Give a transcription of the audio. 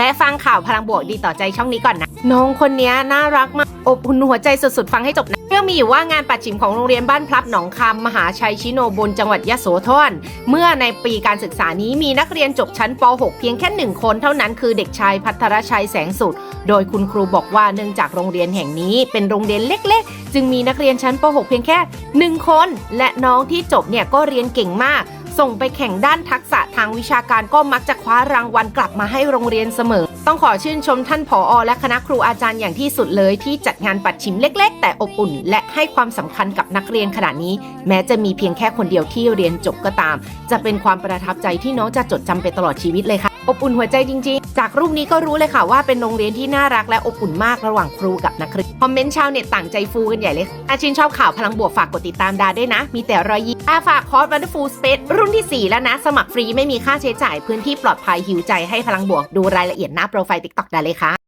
แวะฟังข่าวพลังบวกดีต่อใจช่องนี้ก่อนนะ น้องคนนี้น่ารักมาก อบอุ่นหัวใจสุดๆ ฟังให้จบนะ เรื่องมีอยู่ว่างานปัดฉิมของโรงเรียนบ้านพลับหนองคำมหาชัยชิโนบนจังหวัดยะโสธรเมื่อในปีการศึกษานี้มีนักเรียนจบชั้นป .6 เพียงแค่หนึ่งคนเท่านั้นคือเด็กชายพัทรชัยแสงสุด โดยคุณครูบอกว่าเนื่องจากโรงเรียนแห่งนี้เป็นโรงเรียนเล็ก ๆ จึงมีนักเรียนชั้นป .6 เพียงแค่หนึ่งคน และน้องที่จบเนี่ยก็เรียนเก่งมาก ส่งไปแข่งด้านทักษะทางวิชาการก็มักจะคว้ารางวัลกลับมาให้โรงเรียนเสมอ ต้องขอชื่นชมท่านผอและคณะครูอาจารย์อย่างที่สุดเลยที่จัดงานปัดชิมเล็ก ๆ แต่อบอุ่น และให้ความสำคัญกับนักเรียนขนาดนี้ แม้จะมีเพียงแค่คนเดียวที่เรียนจบก็ตาม จะเป็นความประทับใจที่น้องจะจดจำไปตลอดชีวิตเลยค่ะ อบอุ่นหัวใจจริง ๆ จากรูปนี้ก็รู้เลยค่ะว่าเป็นโรงเรียนที่น่ารักและอบอุ่นมากระหว่างครูกับนักเรียนคอมเมนต์ชาวเน็ตต่างใจฟูกันใหญ่เลยอาชินชอบข่าวพลังบวกฝากกดติดตามดาด้วยนะ มีแต่รอยยิ้มอาฝากคอร์ส Wonderful Space รุ่นที่ 4 แล้วนะ สมัครฟรีไม่มีค่าใช้จ่ายพื้นที่ปลอดภัยหิวใจให้พลังบวกดูรายละเอียดหน้าโปรไฟล์ติ๊กตอกได้เลยค่ะ